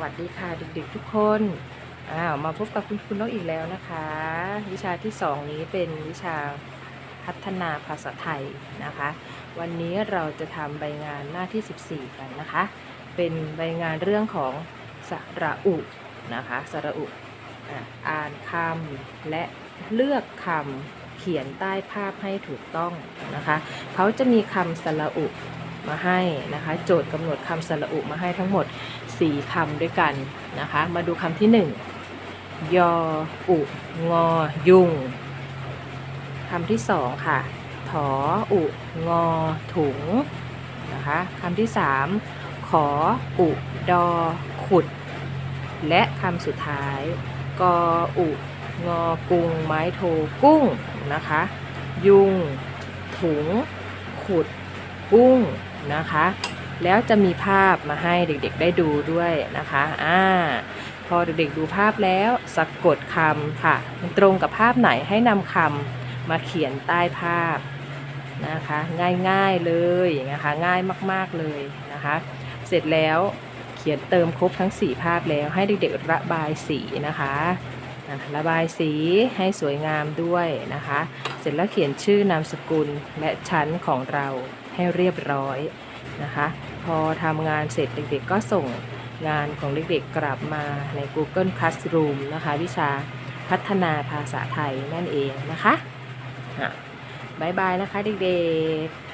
วัสดีค่ะเด็กๆทุกคนอ้าวมาพบกับคุณคุณนกอีกแล้วนะคะ วิชาที่สองนี้เป็นวิชาพัฒนาภาษาไทยนะคะ วันนี้เราจะทำใบงานหน้าที่ 14 กันนะคะ เป็นใบงานเรื่องของสระอุนะคะสระอุอ่านคำและเลือกคำเขียนใต้ภาพให้ถูกต้องนะคะ เขาจะมีคำสระอุ มาให้นะคะ โจทย์กำหนดคำสระอุมาให้ทั้งหมด 4คำด้วยกันนะคะ มาดูคำที่ 1 ยออุงอยุงคำที่ 2 ค่ะถออุงอถุงนะคะคำที่ 3 ขออุดอขุด และคำสุดท้ายกออุงอกุงไม้โทกุ้งนะคะ ยุง ถุง ขุด กุ้ง นะคะ แล้วจะมีภาพมาให้เด็กๆได้ดูด้วยนะคะอ่าพอเด็กๆดูภาพแล้วสะกดคำค่ะ มันตรงกับภาพไหนให้นำคำมาเขียนใต้ภาพนะคะ ง่ายๆเลยนะคะง่ายมากๆเลยนะคะ เสร็จแล้วเขียนเติมครบทั้ง 4 ภาพแล้วให้เด็กๆระบายสีนะคะอะระบายสีให้สวยงามด้วยนะคะ เสร็จแล้วเขียนชื่อนามสกุลและชั้นของเรา ให้เรียบร้อยนะคะ พอทำงานเสร็จเด็กๆก็ส่งงานของเด็กๆกลับมาใน Google Classroom นะคะ วิชาพัฒนาภาษาไทยนั่นเองนะคะอะบายบายนะคะเด็กๆ